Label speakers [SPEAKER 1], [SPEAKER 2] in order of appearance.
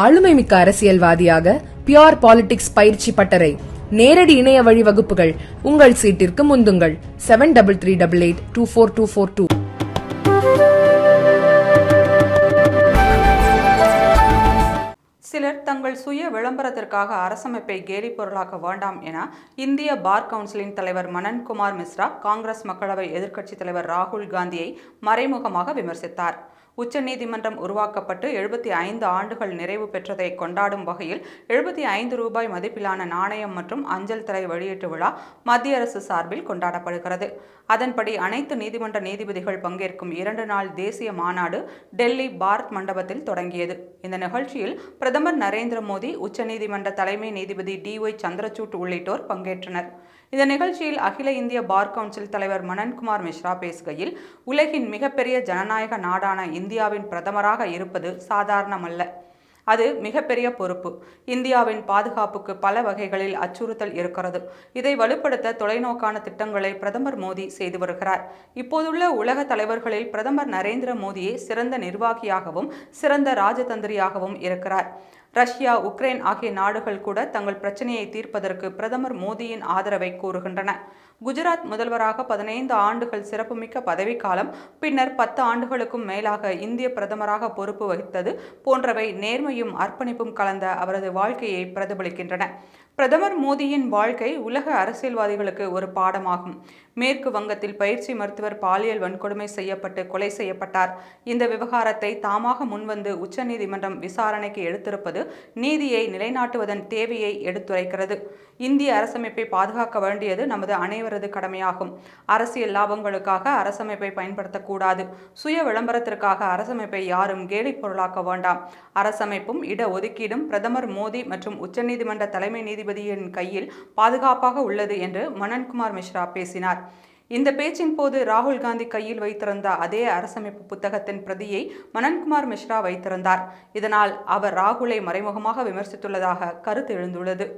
[SPEAKER 1] ஆளுமை மிக்க அரசியல்வாதியாக பியோர் பாலிடிக்ஸ் பயிற்சி பட்டறை நேரடி இணைய வழி வகுப்புகள் உங்கள் சீட்டிற்கு முந்துங்கள். Seven double three double eight two four two four two
[SPEAKER 2] சிலர் தங்கள் சுய விளம்பரத்திற்காக அரசமைப்பை கேலி பொருளாக்க வேண்டாம் என இந்திய பார் கவுன்சிலின் தலைவர் மனன்குமார் மிஸ்ரா காங்கிரஸ் மக்களவை எதிர்க்கட்சித் தலைவர் ராகுல் காந்தியை மறைமுகமாக விமர்சித்தார். உச்சநீதிமன்றம் உருவாக்கப்பட்டு எழுபத்தி ஐந்து ஆண்டுகள் நிறைவு பெற்றதை கொண்டாடும் வகையில் எழுபத்தி ஐந்து ரூபாய் மதிப்பிலான நாணயம் மற்றும் அஞ்சல் தலை வெளியீட்டு விழா மத்திய அரசு சார்பில் கொண்டாடப்படுகிறது. அதன்படி அனைத்து நீதிமன்ற நீதிபதிகள் பங்கேற்கும் இரண்டு நாள் தேசிய மாநாடு டெல்லி பாரத் மண்டபத்தில் தொடங்கியது. இந்த நிகழ்ச்சியில் பிரதமர் நரேந்திர மோடி உச்சநீதிமன்ற தலைமை நீதிபதி டி ஒய் சந்திரசூட் உள்ளிட்டோர் பங்கேற்றனர். இந்த நிகழ்ச்சியில் அகில இந்திய பார் கவுன்சில் தலைவர் மனன்குமார் மிஸ்ரா பேசுகையில் உலகின் மிகப்பெரிய ஜனநாயக நாடான இந்தியாவின் பிரதமராக இருப்பது சாதாரணமல்ல. அது மிகப்பெரிய பொறுப்பு. இந்தியாவின் பாதுகாப்புக்கு பல வகைகளில் அச்சுறுத்தல் இருக்கிறது. இதை வலுப்படுத்த தொலைநோக்கான திட்டங்களை பிரதமர் மோடி செய்து வருகிறார். இப்போதுள்ள உலக தலைவர்களில் பிரதமர் நரேந்திர மோடியே சிறந்த நிர்வாகியாகவும் சிறந்த ராஜதந்திரியாகவும் இருக்கிறார். ரஷ்யா உக்ரைன் ஆகிய நாடுகள் கூட தங்கள் பிரச்சனையை தீர்ப்பதற்கு பிரதமர் மோடியின் ஆதரவை கூறுகின்றன குஜராத் முதல்வராக பதினைந்து ஆண்டுகள் சிறப்புமிக்க பதவிக்காலம் பின்னர் பத்து ஆண்டுகளுக்கும் மேலாக இந்திய பிரதமராக பொறுப்பு வகித்தது போன்றவை நேர்மையும் அர்ப்பணிப்பும் கலந்த அவரது வாழ்க்கையை பிரதிபலிக்கின்றன. பிரதமர் மோடியின் வாழ்க்கை உலக அரசியல்வாதிகளுக்கு ஒரு பாடமாகும். மேற்கு வங்கத்தில் பயிற்சி மருத்துவர் பாலியல் வன்கொடுமை செய்யப்பட்டு கொலை செய்யப்பட்டார். இந்த விவகாரத்தை தாமாக முன்வந்து உச்சநீதிமன்றம் விசாரணைக்கு எடுத்திருப்பது நீதியை நிலைநாட்டுவதன் தேவையை எடுத்துரைக்கிறது. இந்திய அரசமைப்பை பாதுகாக்க வேண்டியது நமது அனைவரது கடமையாகும். அரசியல் லாபங்களுக்காக அரசமைப்பை பயன்படுத்தக்கூடாது. சுய விளம்பரத்திற்காக அரசமைப்பை யாரும் கேலி பொருளாக்க வேண்டாம் அமைப்பும் இட ஒதுக்கீடும் பிரதமர் மோடி மற்றும் உச்சநீதிமன்ற தலைமை நீதிபதியின் கையில் பாதுகாப்பாக உள்ளது என்று மனன்குமார் மிஸ்ரா பேசினார். இந்த பேச்சின் போது ராகுல் காந்தி கையில் வைத்திருந்த அதே அரசமைப்பு புத்தகத்தின் பிரதியை மனன்குமார் மிஸ்ரா வைத்திருந்தார். இதனால் அவர் ராகுலை மறைமுகமாக விமர்சித்துள்ளதாக கருத்து எழுந்துள்ளது.